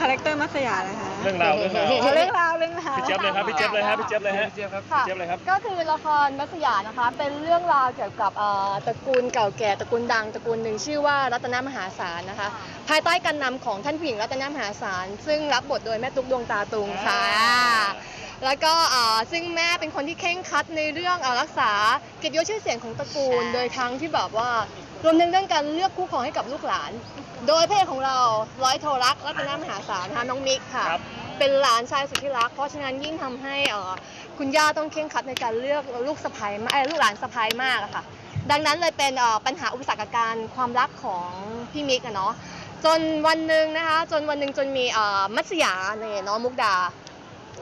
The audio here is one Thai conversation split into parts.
คาแรคเตอร์มัสยานะคะเรื่องราวเรื่องราวอ๋อเรื่องราวเรื่องราวพี่เจี๊ยบเลยครับพี่เจี๊ยบเลยฮะพี่เจี๊ยบเลยฮะพี่เจี๊ยบครับพี่เจี๊ยบเลยครับ ก็คือละครมัสยานะคะ เป็นเรื่องราวเกี่ยวกับเอ่อตระกูลเก่าแก่ตระกูลดังตระกูลหนึ่งชื่อว่ารัตนมหาศาลนะคะ ภายใต้การนำของท่านผู้หญิงรัตนมหาศาลซึ่งรับบทโดยแม่ตุ๊กดวงตาตุงค่ะ แล้วก็เอ่อซึ่งแม่เป็นคนที่เคร่งครัดในเรื่องเอ่อรักษาเกียรติยศชื่อเสียงของตระกูล โดยทั้งที่แบบว่า รวมถึงเรื่องการเลือกคู่ครองให้กับลูกหลาน โดยพระเอกของเราร้อยโทรักษ์รัตนมหาศาลนะคะน้องมิกค่ะ ครับ เป็นหลานชายสุดที่รัก เพราะฉะนั้นยิ่งทำให้เอ่อคุณย่าต้องเคร่งครัดในการเลือกลูกสะใภ้มาเอ้ยลูกหลานสะใภ้มากอะค่ะ ดังนั้นเลยเป็นเอ่อปัญหาอุปสรรคการความรักของพี่มิกอะเนาะจนวันหนึ่งนะคะ จนวันหนึ่งจนมีเอ่อมัสยาเนี่ยน้องมุกดา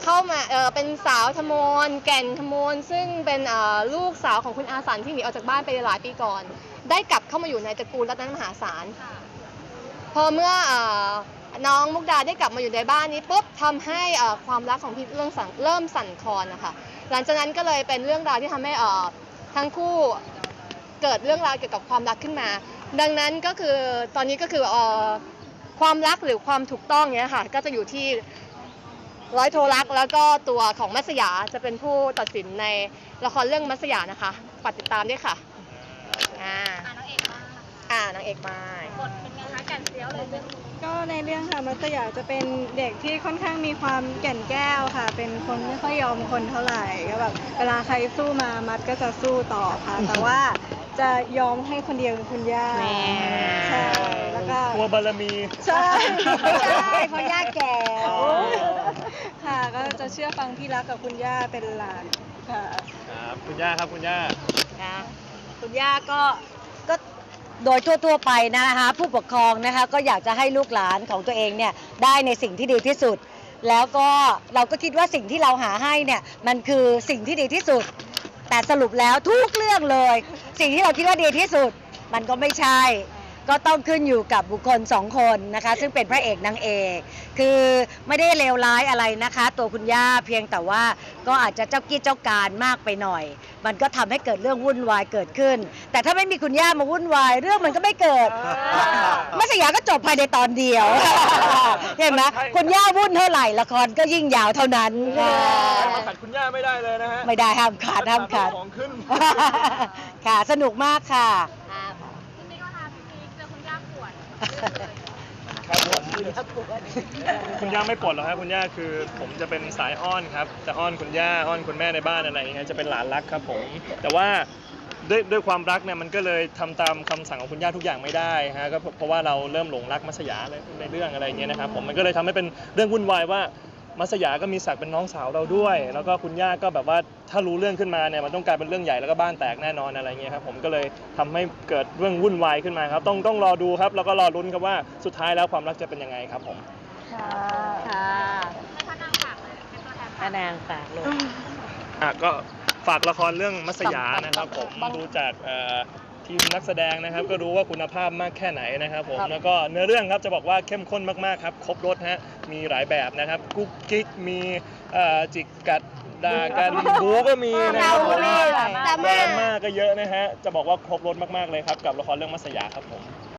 เข้ามาเออเป็นสาวธมนแก่นธมนซึ่งเป็นเอ่อลูกสาวของคุณอาสันที่หนีออกจากบ้านไปหลายปีก่อน ได้กลับเข้ามาอยู่ในตระกูลรัตนมหาศาลพอเมื่อเอ่อน้องมุกดาได้กลับมาอยู่ในบ้านนี้ปุ๊บทำให้เอ่อความรักของพี่เรื่องสั่นเริ่มสั่นคลอนนะคะหลังจากนั้นก็เลยเป็นเรื่องราวที่ทำให้เอ่อทั้งคู่เกิดเรื่องราวเกี่ยวกับความรักขึ้นมา ดังนั้นก็คือตอนนี้ก็คือเอ่อความรักหรือความถูกต้องเนี้ยค่ะก็จะอยู่ที่ ร้อยโทรักแล้วก็ตัวของมัสยาจะเป็นผู้ตัดสินในละครเรื่องมัสยานะคะฝากติดตามด้วยค่ะอ่าอ่านางเอกมากอ่านางเอกไม้บทเป็นไงคะแก่นเซียวเลยเรื่องนี้ก็ในเรื่องค่ะมัสยาจะเป็นเด็กที่ค่อนข้างมีความแก่นแก้วค่ะ เป็นคนไม่ค่อยยอมคนเท่าไหร่ก็แบบเวลาใครสู้มามัดก็จะสู้ต่อค่ะ แต่ว่าจะยอมให้คนเดียวคือคุณย่าใช่แล้ วก็กลัวบารมี ใช่ไม่ใช่เพราะย่าแก่อ๋อค่ะก็จะเชื่อฟังพี่รักกับคุณย่าเป็นหลานค่ะครับคุณย่าครับคุณย่า นะคุณย่าก็ก็โดยทั่วๆไปนะคะผู้ปกครองนะคะก็อยากจะให้ลูกหลานของตัวเองเนี่ยได้ในสิ่งที่ดีที่สุด แล้วก็เราก็คิดว่าสิ่งที่เราหาให้เนี่ยมันคือสิ่งที่ดีที่สุด แต่สรุปแล้วทุกเรื่องเลย สิ่งที่เราคิดว่าดีที่สุด มันก็ไม่ใช่ ก็ต้องขึ้นอยู่กับบุคคลสองคนนะคะ ซึ่งเป็นพระเอกนางเอกคือไม่ได้เลวร้ายอะไรนะคะ ตัวคุณย่าเพียงแต่ว่าก็อาจจะเจ้ากี้เจ้าการมากไปหน่อย มันก็ทำให้เกิดเรื่องวุ่นวายเกิดขึ้น แต่ถ้าไม่มีคุณย่ามาวุ่นวาย เรื่องมันก็ไม่เกิดอ่ามัสยาก็จบภายในตอนเดียว เห็นไหมใช่คุณย่าวุ่นเท่าไหร่ละครก็ยิ่งยาวเท่านั้นมาขัดคุณย่าไม่ได้เลยนะฮะไม่ได้ห้ามขาดห้ามขาดของขึ้น ค่ะ สนุกมากค่ะ พี่มิกนะคะพี่มิกเจอคุณย่าปวด ครับผมคุณย่าไม่ปลดหรอกครับคุณย่าคือผมจะเป็นสายอ้อนครับจะอ้อนคุณย่าอ้อนคุณแม่ในบ้านอะไรอย่างเงี้ยจะเป็นหลานรักครับผมแต่ว่าด้วยด้วยความรักเนี่ยมันก็เลยทำตามคำสั่งของคุณย่าทุกอย่างไม่ได้ฮะก็เพราะว่าเราเริ่มหลงรักมัสยาในในเรื่องอะไรอย่างเงี้ยนะครับผมมันก็เลยทำให้เป็นเรื่องวุ่นวายว่า มัสยาก็มีศักดิ์เป็นน้องสาวเราด้วย แล้วก็คุณย่าก็แบบว่าถ้ารู้เรื่องขึ้นมาเนี่ยมันต้องกลายเป็นเรื่องใหญ่แล้วก็บ้านแตกแน่นอนอะไรเงี้ยครับผมก็เลยทำให้เกิดเรื่องวุ่นวายขึ้นมาครับต้องต้องรอดูครับแล้วก็รอลุ้นครับว่าสุดท้ายแล้วความรักจะเป็นยังไงครับผม ค่ะให้พระนางฝากเลยเป็นตัวแทนพระนางฝากลูกอะก็ฝากละครเรื่องมัสยานะครับผมดูจากเอ่อ ทีมนักแสดงนะครับ ก็รู้ว่าคุณภาพมากแค่ไหนนะครับผมครับ แล้วก็เนื้อเรื่องครับจะบอกว่าเข้มข้นมากๆครับครบรถฮะมีหลายแบบนะครับกุ๊กกิ๊กมีเอ่อจิกกัดด่ากันบูก็มีนะครับผมดราม่าดราม่าก็เยอะนะฮะจะบอกว่าครบรถมากๆเลยครับกับละครเรื่องมัสยาครับผม